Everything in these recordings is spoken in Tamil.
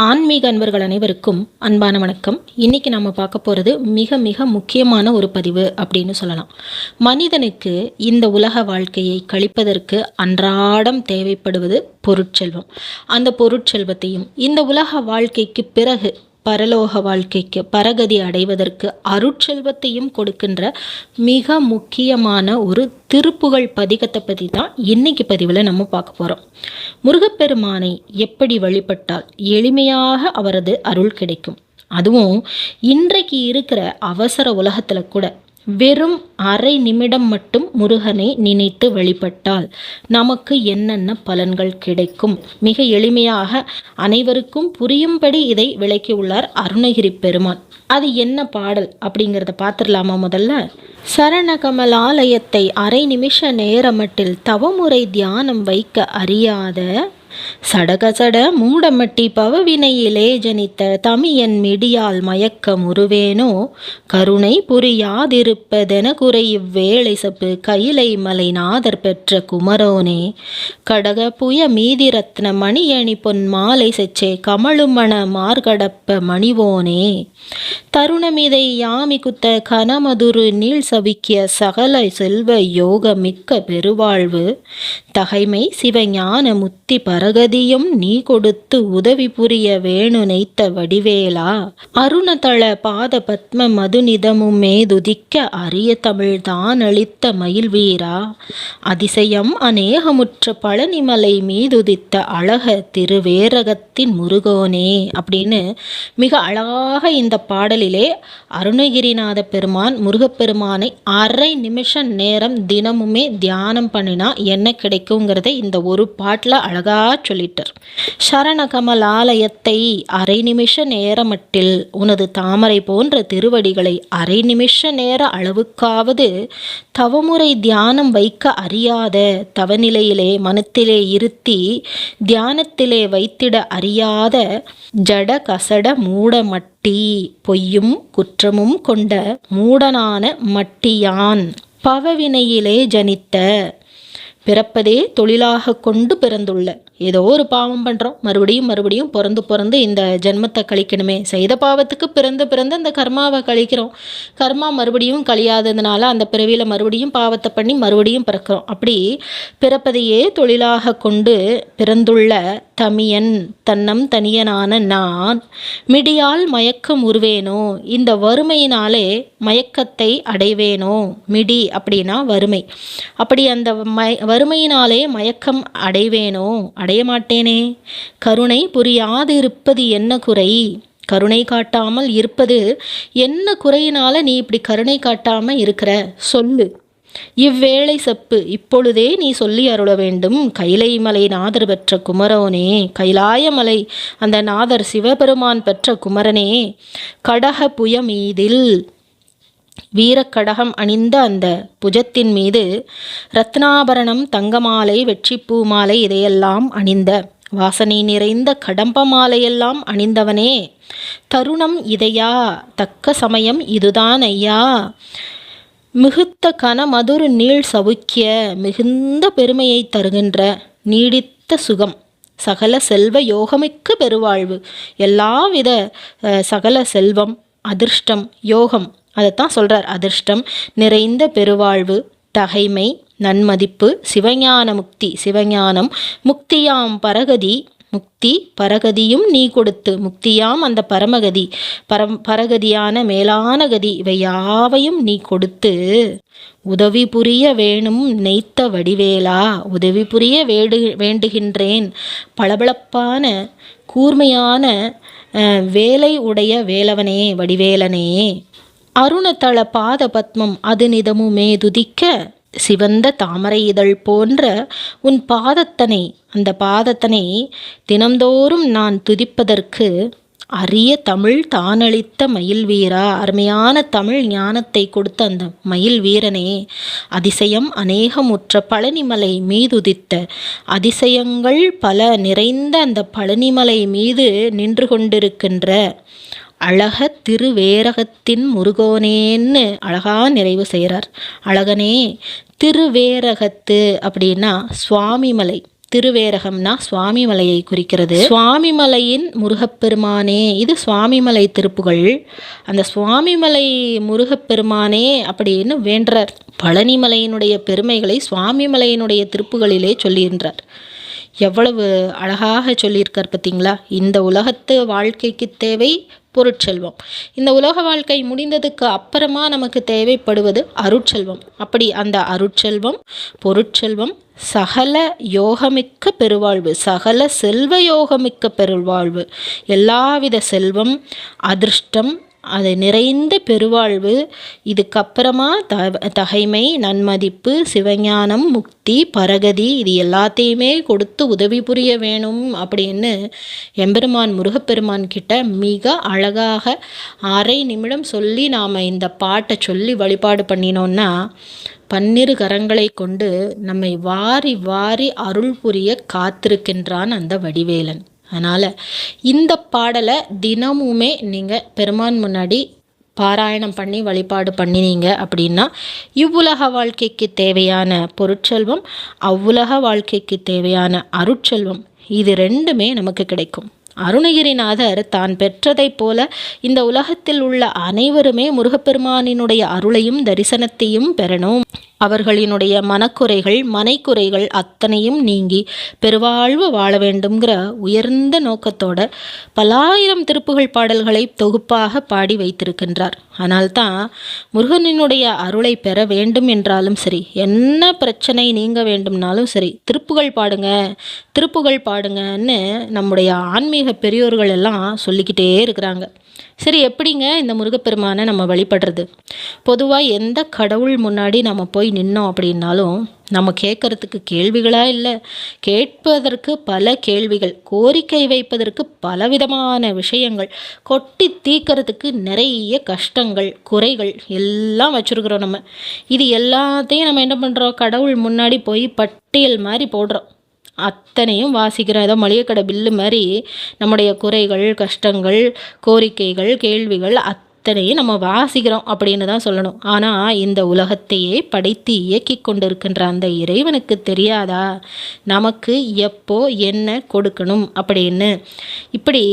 ஆன்மீக அன்பர்கள் அனைவருக்கும் அன்பான வணக்கம். இன்னைக்கு நம்ம பார்க்க போகிறது மிக மிக முக்கியமான ஒரு பதிவு அப்படின்னு சொல்லலாம். மனிதனுக்கு இந்த உலக வாழ்க்கையை கழிப்பதற்கு அன்றாடம் தேவைப்படுவது பொருட்செல்வம். அந்த பொருட்செல்வத்தையும் இந்த உலக வாழ்க்கைக்கு பிறகு பரலோக வாழ்க்கைக்கு பரகதி அடைவதற்கு அருட்செல்வத்தையும் கொடுக்கின்ற மிக முக்கியமான ஒரு திருப்புகழ் பதிகத்தை பற்றி தான் இன்னைக்கு பதிவில் நம்ம பார்க்க போகிறோம் முருகப்பெருமானை எப்படி வழிபட்டால் எளிமையாக அவரது அருள் கிடைக்கும்? அதுவும் இன்றைக்கு இருக்கிற அவசர உலகத்தில் கூட வெறும் அரை நிமிடம் மட்டும் முருகனை நினைத்து வழிபட்டால் நமக்கு என்னென்ன பலன்கள் கிடைக்கும்? மிக எளிமையாக அனைவருக்கும் புரியும்படி இதை விளக்கியுள்ளார் அருணகிரி பெருமான் அது என்ன பாடல் அப்படிங்கிறத பார்த்துடலாமா முதல்ல? சரணகமலாலயத்தை அரை நிமிஷ நேரமட்டில் தவமுறை தியானம் வைக்க அறியாத சடகசட மூடமட்டி பவவினையிலே ஜனித்த தமியன் மிடியால் மயக்க முருவேனோ கருணை புரியாதிருப்பதென குறை இவ்வேளை சப்பு கைலை மலை நாதர் பெற்ற குமரோனே. கடக புய மீதி ரத்ன மணியணி பொன் மாலை செச்சே கமழுமண மார்கடப்ப மணிவோனே. தருணமிதை யாமி குத்த கனமதுரு நீள் சவிக்கிய சகல செல்வ யோக மிக்க பெருவாழ்வு. தகைமை சிவஞான முத்தி பர பரகதியும் நீ கொடுத்து உதவி புரிய வேணு நெய்த்த வடிவேலா. அருணதள பாத பத்ம மதுநிதமுமே துதிக்க அரிய தமிழ் தான் அளித்த மயில் வீரா அதிசயம் அநேகமுற்ற பழனிமலை மீதுதித்த அழக திருவேரகத்தின் முருகோனே அப்படின்னு மிக அழகாக இந்த பாடலிலே அருணகிரிநாத பெருமான் முருகப்பெருமானை அரை நிமிஷம் நேரம் தினமுமே தியானம் பண்ணினா என்ன கிடைக்குங்கிறத இந்த ஒரு பாட்டில் அழகா சொல்லிட்டார். சரணகமல் ஆலயத்தை அரை நிமிஷ நேரமட்டில் உனது தாமரை போன்ற திருவடிகளை அரை நிமிஷ நேர அளவுக்காவது தவமுறை தியானம் வைக்க அறியாத தவநிலையிலே மனத்திலே இருத்தி தியானத்திலே வைத்திட அறியாத ஜட கசட மூட மட்டி பொய்யும் குற்றமும் கொண்ட மூடனான மட்டியான் பவவினையிலே ஜனித்த பிறப்பதே தொழிலாக கொண்டு பிறந்துள்ள. ஏதோ ஒரு பாவம் பண்ணுறோம் மறுபடியும் மறுபடியும் பிறந்து பிறந்து இந்த ஜென்மத்தை கழிக்கணுமே. செய்த பாவத்துக்கு பிறந்து பிறந்து அந்த கர்மாவை கழிக்கிறோம். கர்மா மறுபடியும் கழியாததுனால அந்த பிறவியில் மறுபடியும் பாவத்தை பண்ணி மறுபடியும் பிறக்கிறோம். அப்படி பிறப்பதையே தொழிலாக கொண்டு பிறந்துள்ள தமியன் தன்னம் தனியனான நான் மிடியால் மயக்கம் உருவேனோ? இந்த வறுமையினாலே மயக்கத்தை அடைவேனோ? மிடி அப்படின்னா வறுமை. அப்படி அந்த மய வறுமையினாலே மயக்கம் அடைவேனோ? அடைய மாட்டேனே கருணை புரியாது இருப்பது என்ன குறை? கருணை காட்டாமல் இருப்பது என்ன குறையினால நீ இப்படி கருணை காட்டாமல் இருக்கிற? சொல்லு. இவ்வேளை செப்பு இப்பொழுதே நீ சொல்லி அருள வேண்டும். கைலை மலை நாதர் பெற்ற குமரோனே. கைலாய மலை அந்த நாதர் சிவபெருமான் பெற்ற குமரனே. கடக புயமீதில் வீரக்கடகம் அணிந்த அந்த புஜத்தின் மீது ரத்னாபரணம் தங்கமாலை வெற்றிப்பூ மாலை இதையெல்லாம் அணிந்த. வாசனை நிறைந்த கடம்ப மாலையெல்லாம் அணிந்தவனே. தருணம் இதையா? தக்க சமயம் இதுதான் ஐயா. மிகுத்த கன மதுரு நீள் சவுக்கிய மிகுந்த பெருமையை தருகின்ற நீடித்த சுகம். சகல செல்வ யோகமிக்க பெருவாழ்வு. எல்லாவித சகல செல்வம் அதிர்ஷ்டம் யோகம் அதைத்தான் சொல்கிறார் அதிர்ஷ்டம் நிறைந்த பெருவாழ்வு தகைமை நன்மதிப்பு சிவஞான முக்தி சிவஞானம் முக்தியாம் பரகதி முக்தி பரகதியும் நீ கொடுத்து முக்தியாம் அந்த பரமகதி பரம் பரகதியான மேலான கதி இவை யாவையும் நீ கொடுத்து உதவி புரிய வேணும் நெய்த்த வடிவேலா உதவி புரிய வேடு வேண்டுகின்றேன். பளபளப்பான கூர்மையான வேலை உடைய வேலவனே வடிவேலனே. அருணதள பாத பத்மம் அதுநிதமுமே துதிக்க சிவந்த தாமரை இதழ் போன்ற உன் பாதத்தனை அந்த பாதத்தனை தினந்தோறும் நான் துதிப்பதற்கு அரிய தமிழ் தானளித்த மயில் வீரா. அருமையான தமிழ் ஞானத்தை கொடுத்த அந்த மயில் வீரனே அதிசயம் அநேகமுற்ற பழனிமலை மீதுதித்த அதிசயங்கள் பல நிறைந்த அந்த பழனிமலை மீது நின்று கொண்டிருக்கின்ற அழக திருவேரகத்தின் முருகோனேன்னு அழகா நிறைவு செய்கிறார். அழகனே திருவேரகத்து அப்படின்னா சுவாமிமலை. திருவேரகம்னா சுவாமிமலையை குறிக்கிறது. சுவாமிமலையின் முருகப்பெருமானே இது சுவாமிமலை திருப்புகள். அந்த சுவாமிமலை முருகப்பெருமானே அப்படின்னு வேண்டார் பழனிமலையினுடைய பெருமைகளை சுவாமிமலையினுடைய திருப்புகளிலே சொல்லுகின்றார் எவ்வளவு அழகாக சொல்லியிருக்கார் பார்த்தீங்களா? இந்த உலகத்து வாழ்க்கைக்கு தேவை பொருட்செல்வம். இந்த உலக வாழ்க்கை முடிந்ததுக்கு அப்புறமா நமக்கு தேவைப்படுவது அருட்செல்வம். அப்படி அந்த அருட்செல்வம் பொருட்செல்வம் சகல யோகமிக்க பெருவாழ்வு சகல செல்வ யோகமிக்க பெருவாழ்வு எல்லாவித செல்வம் அதிர்ஷ்டம் அது நிறைந்த பெருவாழ்வு இதுக்கப்புறமா த தகைமை நன்மதிப்பு சிவஞானம் முக்தி பரகதி இது எல்லாத்தையுமே கொடுத்து உதவி புரிய வேணும் அப்படின்னு எம்பெருமான் முருகப்பெருமான் கிட்ட மிக அழகாக அரை நிமிடம் சொல்லி நாம் இந்த பாட்டை சொல்லி வழிபாடு பண்ணினோன்னா பன்னிரு கரங்களை கொண்டு நம்மை வாரி வாரி அருள் புரிய காத்திருக்கின்றான் அந்த வடிவேலன். அதனால் இந்த பாடலை தினமுமே நீங்கள் பெருமான் முன்னாடி பாராயணம் பண்ணி வழிபாடு பண்ணினீங்க அப்படின்னா இவ்வுலக வாழ்க்கைக்கு தேவையான பொருட்செல்வம் அவ்வுலக வாழ்க்கைக்கு தேவையான அருட்செல்வம் இது ரெண்டுமே நமக்கு கிடைக்கும். அருணகிரிநாதர் தான் பெற்றதைப் போல இந்த உலகத்தில் உள்ள அனைவருமே முருகப்பெருமானினுடைய அருளையும் தரிசனத்தையும் பெறணும். அவர்களினுடைய மனக்குறைகள் மனைக்குறைகள் அத்தனையும் நீங்கி பெருவாழ்வு வாழ வேண்டும்ங்கிற உயர்ந்த நோக்கத்தோட பலாயிரம் திருப்புகள் பாடல்களை தொகுப்பாக பாடி வைத்திருக்கின்றார். ஆனால்தான் முருகனினுடைய அருளை பெற வேண்டும் என்றாலும் சரி என்ன பிரச்சனை நீங்க வேண்டும்னாலும் சரி திருப்புகள் பாடுங்க திருப்புகள் பாடுங்கன்னு நம்முடைய ஆன்மீக பெரியோர்கள் எல்லாம் சொல்லிக்கிட்டே இருக்கிறாங்க. சரி எப்படிங்க இந்த முருகப்பெருமானை நம்ம வழிபடுறது? பொதுவாக எந்த கடவுள் முன்னாடி நம்ம போய் நின்னோம் அப்படின்னாலும் நம்ம கேட்கறதுக்கு கேள்விகளாக இல்லை. கேட்பதற்கு பல கேள்விகள் கோரிக்கை வைப்பதற்கு பலவிதமான விஷயங்கள் கொட்டி தீக்கிறதுக்கு நிறைய கஷ்டங்கள் குறைகள் எல்லாம் வச்சுருக்குறோம் நம்ம. இது எல்லாத்தையும் நம்ம என்ன பண்ணுறோம் கடவுள் முன்னாடி போய் பட்டியல் மாதிரி போடுறோம். அத்தனையும் வாசிக்கிறோம். ஏதோ மளிகை கடை பில்லு மாதிரி நம்முடைய குறைகள் கஷ்டங்கள் கோரிக்கைகள் கேள்விகள் அத்தனையும் நம்ம வாசிக்கிறோம் அப்படின்னு தான் சொல்லணும். ஆனால் இந்த உலகத்தையே படைத்து இயக்கி கொண்டிருக்கின்ற அந்த இறைவனுக்கு தெரியாதா? நமக்கு எப்போ என்ன கொடுக்கணும் அப்படின்னு. இப்படி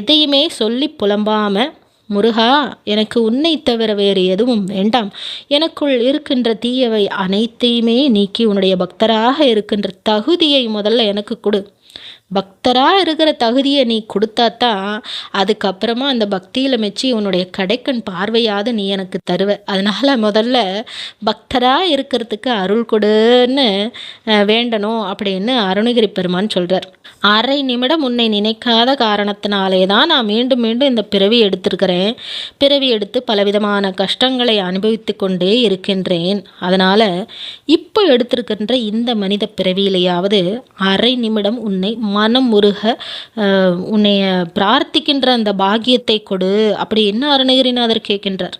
எதையுமே சொல்லி புலம்பாமல் முருகா எனக்கு உன்னை தவிர வேறு எதுவும் வேண்டாம். எனக்குள் இருக்கின்ற தீயவை அனைத்தையுமே நீக்கி உன்னுடைய பக்தராக இருக்கின்ற தகுதியை முதல்ல எனக்கு கொடு. பக்தராக இருக்கிற தகுதியை நீ கொடுத்தாத்தான் அதுக்கப்புறமா அந்த பக்தியில் மெச்சி உன்னுடைய கடைக்கண் பார்வையாவது நீ எனக்கு தருவ. அதனால் முதல்ல பக்தராக இருக்கிறதுக்கு அருள் கொடுன்னு வேண்டணும் அப்படின்னு அருணகிரி பெருமான் சொல்கிறார் அரை நிமிடம் உன்னை நினைக்காத காரணத்தினாலே தான் நான் மீண்டும் மீண்டும் இந்த பிறவி எடுத்திருக்கிறேன். பிறவி எடுத்து பலவிதமான கஷ்டங்களை அனுபவித்து கொண்டே இருக்கின்றேன். அதனால் இப்போ எடுத்திருக்கின்ற இந்த மனித பிறவியிலேயாவது அரை நிமிடம் உன்னை மனம் முருக உன்னைய பிரார்த்திக்கின்ற அந்த பாக்கியத்தை கொடு. அப்படி என்ன அருணகிரிநாதர் கேட்கின்றார்?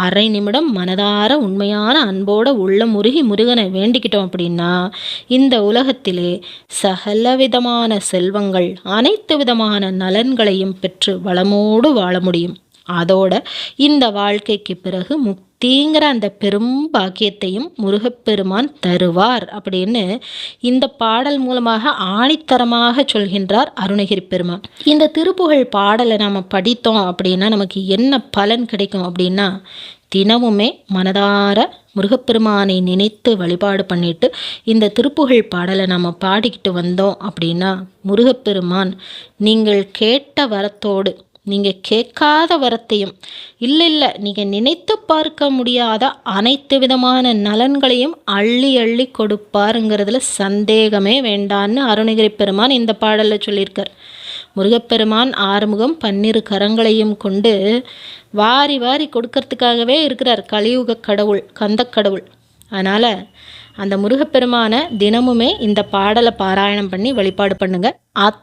அரை நிமிடம் மனதார உண்மையான அன்போட உள்ள முருகி முருகனை வேண்டிக்கிட்டோம் அப்படின்னா இந்த உலகத்திலே சகல விதமான செல்வங்கள் அனைத்து விதமான நலன்களையும் பெற்று வளமோடு வாழ முடியும். அதோட இந்த வாழ்க்கைக்கு பிறகு முக் முக்திங்கிற அந்த பெரும் பாக்கியத்தையும் முருகப்பெருமான் தருவார் அப்படின்னு இந்த பாடல் மூலமாக ஆணித்தரமாக சொல்கின்றார் அருணகிரி பெருமான். இந்த திருப்புகழ் பாடலை நாம் படித்தோம் அப்படின்னா நமக்கு என்ன பலன் கிடைக்கும் அப்படின்னா தினமுமே மனதார முருகப்பெருமானை நினைத்து வழிபாடு பண்ணிட்டு இந்த திருப்புகழ் பாடலை நம்ம பாடிக்கிட்டு வந்தோம் அப்படின்னா முருகப்பெருமான் நீங்கள் கேட்ட வரத்தோடு நீங்கள் கேட்காத வரத்தையும் இல்லை இல்லை நீங்கள் நினைத்து பார்க்க முடியாத அனைத்து விதமான நலன்களையும் அள்ளி அள்ளி கொடுப்பாருங்கிறதுல சந்தேகமே வேண்டான்னு அருணகிரி பெருமான் இந்த பாடலில் சொல்லியிருக்கார். முருகப்பெருமான் ஆறுமுகம் பன்னிரு கரங்களையும் கொண்டு வாரி வாரி கொடுக்கறதுக்காகவே இருக்கிறார் கலியுக கடவுள் கந்த கடவுள். அதனால் அந்த முருகப்பெருமானை தினமுமே இந்த பாடலை பாராயணம் பண்ணி வழிபாடு பண்ணுங்கள் ஆத்